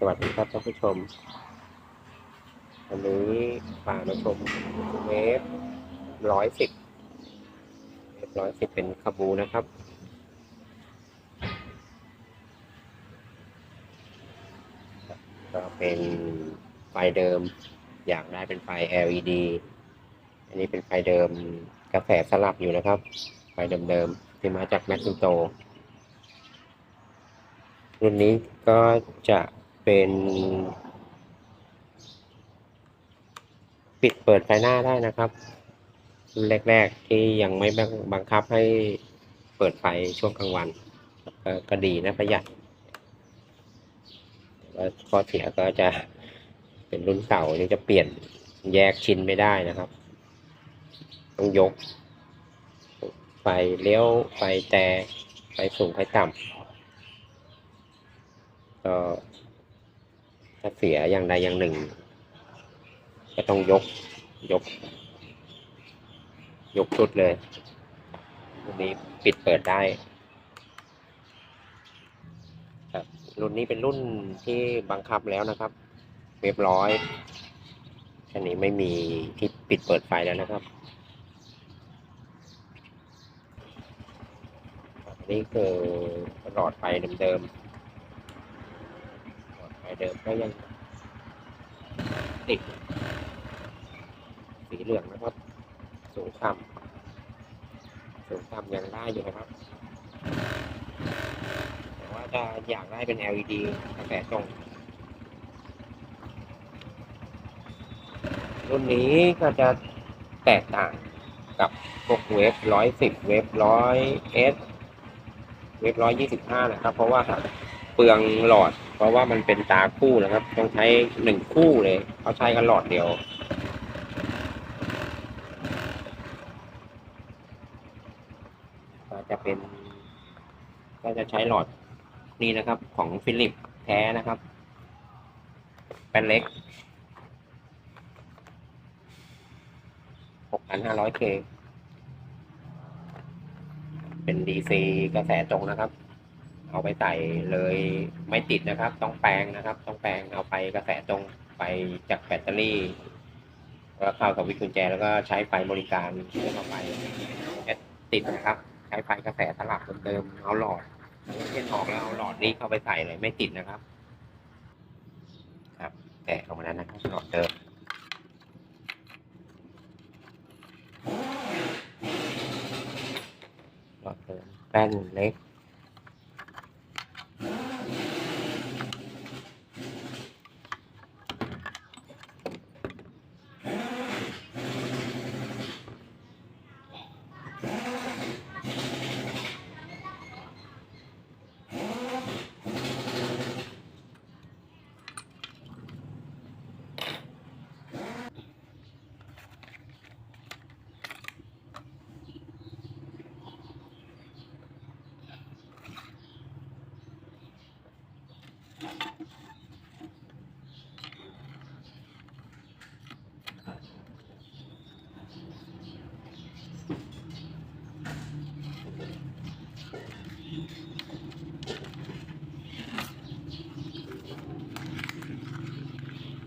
สวัสดีครับท่านผู้ชม วันนี้พามาชมเวฟร้อยสิบเวฟร้อยสิบเป็นคาบูนะครับ ก็เป็นไฟเดิม อยากได้เป็นไฟ LED อันนี้เป็นไฟเดิมกระแสสลับอยู่นะครับ ไฟเดิมๆที่มาจากแมคซิโตรุ่นนี้ก็จะ เป็นปิดเปิดไฟหน้าได้นะครับรุ่นแรก ๆ ที่ยังไม่บังคับให้เปิดไฟช่วงกลางวันก็ดีนะประหยัดข้อเสียก็จะเป็นรุ่นเก่านี่จะเปลี่ยนแยกชิ้นไม่ได้นะครับ ต้องยก ไฟเลี้ยว ไฟแต่ไฟสูงไฟต่ำก็ ถ้าเสียอย่างใดอย่างหนึ่ง ก็ต้องยก ยก ยกชุดเลยรุ่นนี้ปิดเปิดได้ครับรุ่นนี้เป็นรุ่นที่บังคับแล้วนะครับ เรียบร้อยอันนี้ไม่มีที่ปิดเปิดไฟแล้วนะครับนี่คือหลอดไฟเดิมๆ หลอดไฟเดิมก็ยังติดสีเหลืองนะครับ สูงต่ำสูงต่ำยังได้อยู่นะครับ แต่ว่าจะอยากได้เป็น LED กระแสตรง รุ่นนี้ก็จะแตกต่างกับพวกเวฟร้อยสิบเวฟร้อยเอสเวฟร้อยยี่สิบห้านะครับ เพราะว่าเปลืองหลอด เพราะว่ามันเป็นตาคู่นะครับ ต้องใช้หนึ่งคู่เลยเขาใช้กันหลอดเดียว ก็จะเป็น ก็จะใช้หลอดนี่นะครับ ของฟิลิปแท้นะครับเป็นเล็ก 6,500K เป็น DC กระแสตรงนะครับ เอาไปใส่เลยไม่ติดนะครับ ต้องแปลงนะครับ ต้องแปลงเอาไปกระแสตรงไปจากแบตเตอรี่แล้วเข้ากับวิทย์กุญแจแล้วก็ใช้ไฟบริการเพื่อเข้าไปติดนะครับ ใช้ไฟกระแสสลับเดิมๆเอาหลอดเช่นออกแล้วเอาหลอดนี้เข้าไปใส่เลยไม่ติดนะครับ ครับแกะออกมาแล้วนะครับหลอดเดิมหลอดเดิมแป้นเล็ก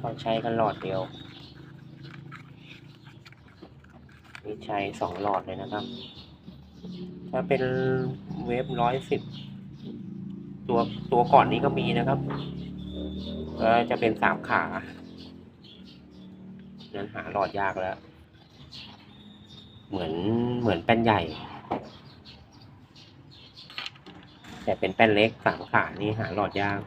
ต้องใช้กันหลอดเดียวนี่ใช้สองหลอดเลยนะครับ ถ้าเป็นเวฟร้อยสิบตัวตัวก่อนนี้ก็มีนะครับก็จะเป็นสามขานั้นหาหลอดยากแล้ว เหมือนเหมือนแป้นใหญ่ แต่เป็นแป้นเล็กสามขานี่หาหลอดยาก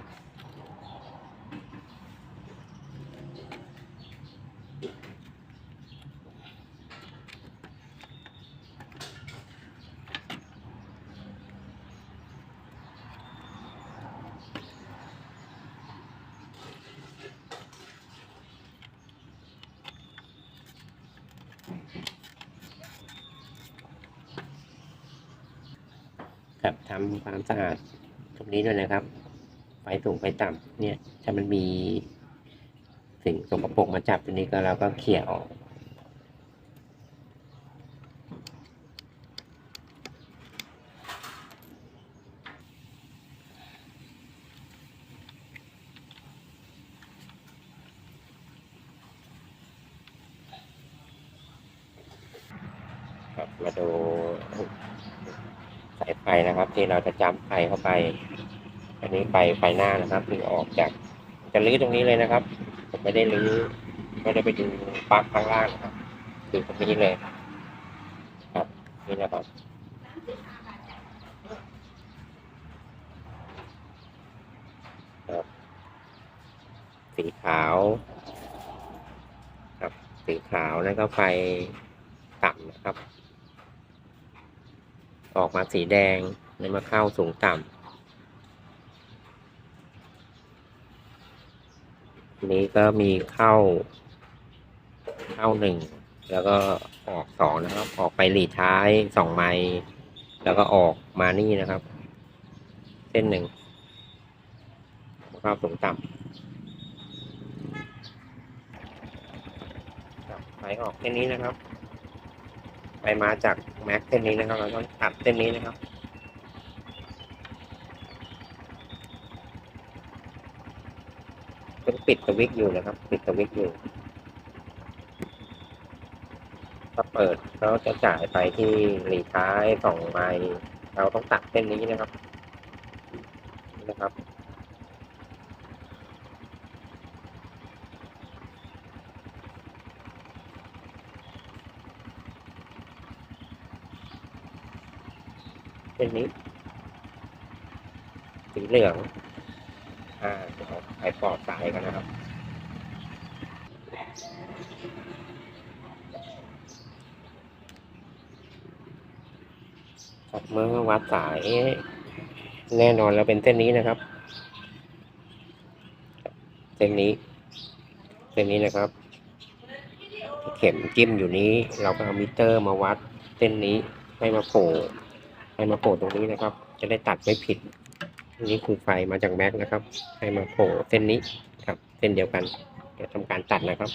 ทำความสะอาดตรงนี้ด้วยนะครับ ไฟสูงไฟต่ำ เนี่ย ถ้ามันมีสิ่งสกปรกมาจับตรงนี้ก็เราก็เขี่ยออกมาดู สายไฟนะครับ ที่เราจะจำไฟเข้าไป อันนี้ไฟไฟหน้านะครับที่ออกจาก จะรื้อตรงนี้เลยนะครับ ผมไม่ได้รื้อไม่ได้ไปดูปลั๊กข้างล่างนะครับดูตรงนี้เลย ครับนี่นะครับครับสีขาวครับสีขาวนั่นก็ไฟต่ำนะครับ ออกมาสีแดงแล้มาเข้าสูงต่ำนี้ก็มีเข้า เข้าหนึ่งแล้วก็ออกสองนะครับ ออกไปหลีท้ายสองไม้แล้วก็ออกมานี่นะครับ เส้นหนึ่งเข้าสูงต่ำไปออกเส้นนี้นะครับ ไปมาจากแม็กเส้นนี้นะครับ เราต้องตัดเส้นนี้นะครับ ต้องปิดสวิตช์อยู่นะครับ ปิดสวิตช์อยู่ ถ้าเปิดเราจะจ่ายไปที่หลีท้ายสองไมล์เราต้องตัดเส้นนี้นะครับนี่นะครับ เส้นนี้ สีเหลือง อ่าเดี๋ยวไปปอดสายกันนะครับครับเมื่อวัดสาย แน่นอนแล้วเป็นเส้นนี้นะครับ เส้นนี้ เส้นนี้นะครับ เข็มจิ้มอยู่นี้ เราก็เอามิเตอร์มาวัดเส้นนี้ให้มาโผล่ ให้มาโผล่ตรงนี้นะครับ จะได้ตัดไม่ผิด นี่คือไฟมาจากแม็กนะครับ ให้มาโผล่เส้นนี้ครับ เส้นเดียวกันเดี๋ยวทำการตัดนะครับ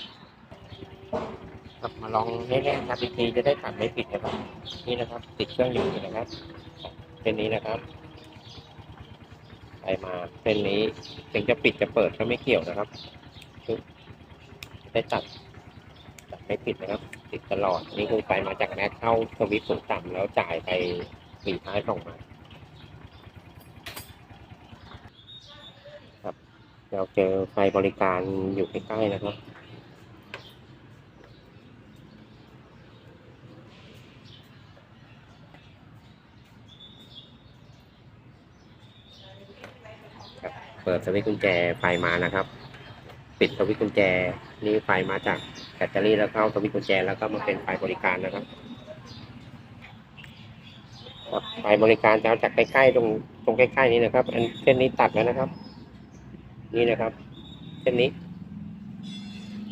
ครับมาลองเล่นๆครับอีกทีจะได้ตัดไม่ผิดนะครับ นี่นะครับ ติดเครื่องอยู่นะครับเส้นนี้นะครับไปมาเส้นนี้ถึงจะปิดจะเปิดก็ไม่เกี่ยวนะครับได้ตัดตัดไม่ผิดนะครับ ติดตลอดนี่คือไปมาจากแม็กเข้าสวิตช์สูงต่ำแล้วจ่ายไปีท้ายส่งมาครับเราเจอไฟบริการอยู่ใกล้ๆนะครับครับเปิดสวิตช์กุญแจไฟมานะครับ ปิดสวิตช์กุญแจนี่ไฟมาจากแบตเตอรี่แล้วเข้าสวิตช์กุญแจแล้วก็มาเป็นไฟบริการนะครับ ครับไฟบริการจาจากใกล้ๆตรงตรงใกล้ๆนี้นะครับ อันเส้นนี้ตัดแล้วนะครับ นี่นะครับ เส้นนี้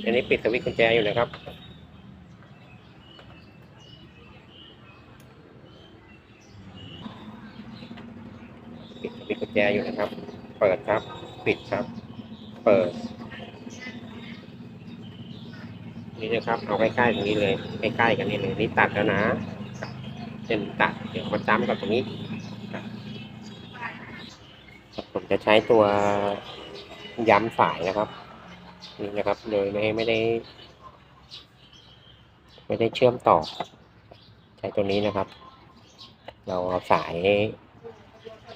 อันนี้ปิดสวิตช์กุญแจอยู่นะครับปิดสวิตช์กุญแจอยู่นะครับ เปิดครับ ปิดครับ เปิด นี่นะครับ เอาใกล้ๆตรงนี้เลย ใกล้ๆกันนี่เลยนี่ตัดแล้วนะ เส้นตัดเดี๋ยวมาจ้ำกับตรงนี้ผมจะใช้ตัวย้ำสายนะครับนี่นะครับโดยไม่ไม่ได้ ไม่ได้เชื่อมต่อ ใช้ตัวนี้นะครับ เราเอาสาย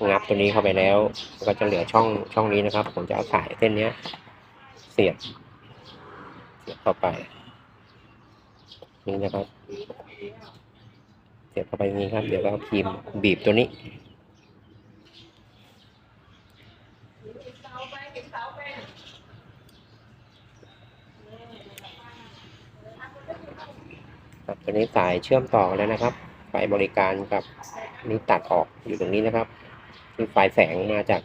งับตัวนี้เข้าไปแล้ว ก็จะเหลือช่องช่องนี้นะครับ ผมจะเอาสายเส้นนี้เสียบเสียบเข้าไปนี่นะครับ เสียบเข้าไปอย่างนี้ครับ เดี๋ยวก็เอาครีมบีบตัวนี้ ครับตัวนี้สายเชื่อมต่อแล้วนะครับไฟบริการกับนี่ตัดออกอยู่ตรงนี้นะครับคือไฟแสงมาจาก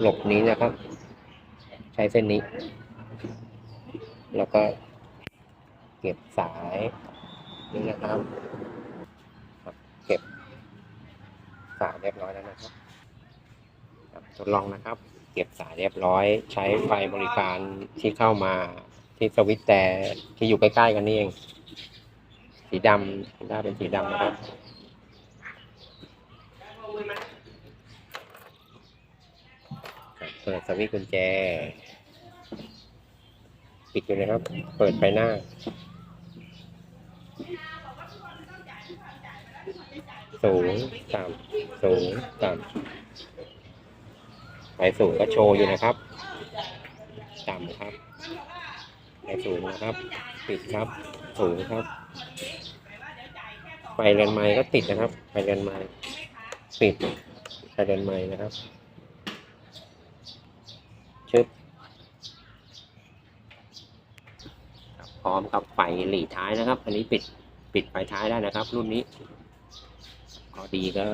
หลบนี้นะครับ ใช้เส้นนี้ แล้วก็เก็บสายนี่นะครับครับ เก็บ สายเรียบร้อยแล้วนะครับทดลองนะครับ เก็บสายเรียบร้อย ใช้ไฟบริการที่เข้ามาที่สวิตช์แต่ที่อยู่ใกล้ๆกันนี่เอง สีดำได้เป็นสีดำนะครับครับเปิดสวิตช์กุญแจ ปิดอยู่นะครับ เปิดไฟหน้า สูงต่ำสูงต่ำไฟสูงก็โชว์อยู่นะครับ ต่ำครับไฟสูงนะครับปิดครับ สูงครับ ไฟเรือนไม้ก็ติดนะครับไฟเรือนไม้ปิดไฟเรือนไม้นะครับชึบพร้อมกับไฟหลีท้ายนะครับ อันนี้ปิดปิดไฟท้ายได้นะครับ รุ่นนี้ อดีก็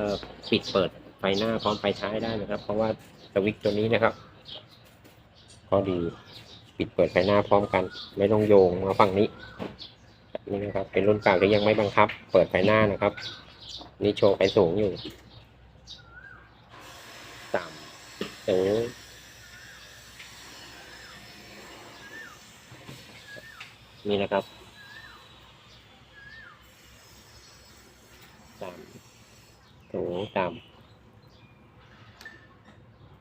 ปิดเปิดไฟหน้าพร้อมไฟท้ายได้นะครับ เพราะว่าสวิตช์ตัวนี้นะครับพอดีปิดเปิดไฟหน้าพร้อมกัน ไม่ต้องโยงมาฝั่งนี้นี่นะครับ เป็นรุ่นเก่าที่ยังไม่บังคับ เปิดไฟหน้านะครับ นี่โชว์ไฟสูงอยู่ต่ำสูงนี่นะครับต่ำ สูงต่ำ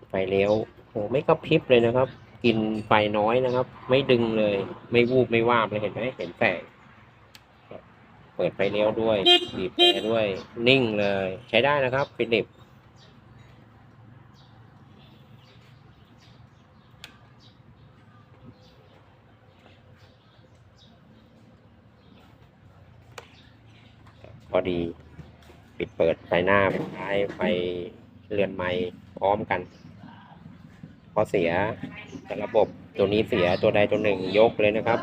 ไฟเลี้ยวโหไม่กระพริบเลยนะครับ กินไฟน้อยนะครับ ไม่ดึงเลย ไม่วูบไม่วาบเลยเห็นไหมเห็นแสงเปิดไฟเลี้ยวด้วยบีบแต่ด้วย นิ่งเลย ใช้ได้นะครับฟิลิปพอดี ปิดเปิดไฟหน้าไฟท้ายไฟเรือนไม้พร้อมกันพอเสียระบบตัวนี้เสียตัวใดตัวหนึ่งยกเลยนะครับ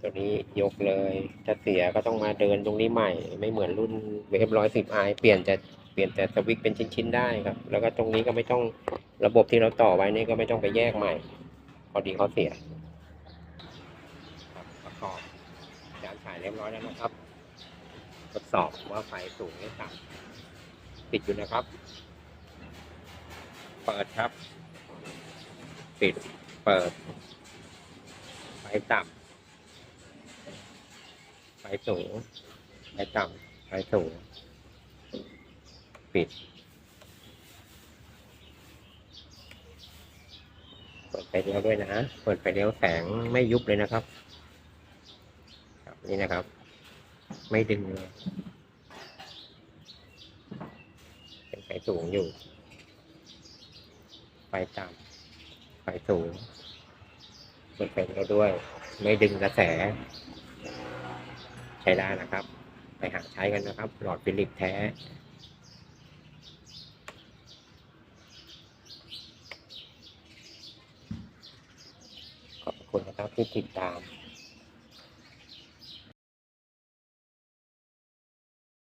ตัวนี้ยกเลย ถ้าเสียก็ต้องมาเดินตรงนี้ใหม่ ไม่เหมือนรุ่นเวฟร้อยสิบไอเปลี่ยนจะเปลี่ยนแต่สวิตช์เป็นชิ้นๆได้ครับ แล้วก็ตรงนี้ก็ไม่ต้องระบบที่เราต่อไว้นี่ก็ไม่ต้องไปแยกใหม่ พอดีเขาเสียประกอบจานฉายเรียบร้อยแล้วนะครับ ทดสอบว่าไฟสูงหรือต่ำปิดอยู่นะครับ เปิดครับ ปิด เปิด ไฟต่ำไฟสูง ไฟต่ำไฟสูง ปิด เปิดไฟเลี้ยวด้วยนะ เปิดไฟเลี้ยวแสงไม่ยุบเลยนะครับ ครับนี่นะครับ ไม่ดึงเลยเป็นไฟสูงอยู่ ไฟต่ำไฟสูงเปิดไฟแล้วด้วย ไม่ดึงกระแส ใช้ได้นะครับ ไปหาใช้กันนะครับ หลอดฟิลิปแท้ขอบคุณนะครับที่ติดตาม